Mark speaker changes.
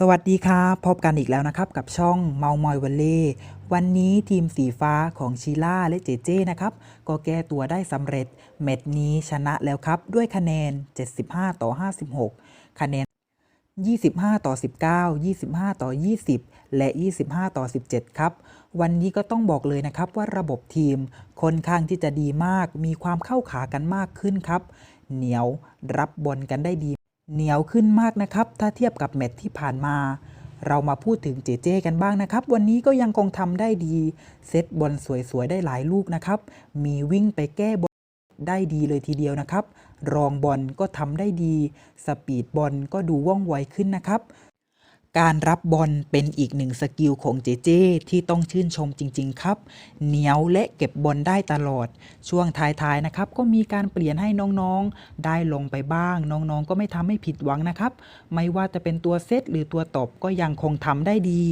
Speaker 1: สวัสดีครับพบกันอีกแล้วนะครับ กับช่องเมามอยวันเล่วันนี้ทีมสีฟ้าของชีล่าและเจเจนะครับ ก็แก้ตัวได้สำเร็จ เม็ดนี้ชนะแล้วครับ ด้วยคะแนน 75 ต่อ 56 คะแนน 25 ต่อ 19 25 ต่อ 20 และ 25 ต่อ 17 ครับ วันนี้ก็ต้องบอกเลยนะครับว่าระบบทีมค่อนข้างที่จะดีมาก มีความเข้าขากันมากขึ้นครับ เหนียวรับบอลกันได้ดี เหนียวขึ้นมากนะครับ ถ้าเทียบกับแมตช์ที่ผ่านมา เรามาพูดถึงเจเจกันบ้างนะครับ วันนี้ก็ยังคงทำได้ดี เซตบอลสวยๆ ได้หลายลูกนะครับ มีวิ่งไปแก้บอลได้ดีเลยทีเดียวนะครับ รองบอลก็ทำได้ดี สปีดบอลก็ดูว่องไวขึ้นนะครับ การรับบอลเป็นอีกหนึ่งสกิลของเจเจที่ต้องชื่นชมจริง ๆ ครับ เหนียวและเก็บบอลได้ตลอด ช่วงท้ายๆนะครับ ก็มีการเปลี่ยนให้น้องๆ ได้ลงไปบ้าง น้องๆ ก็ไม่ทำให้ผิดหวังนะครับ ไม่ว่าจะเป็นตัวเซตหรือตัวตบก็ยังคงทำได้ดี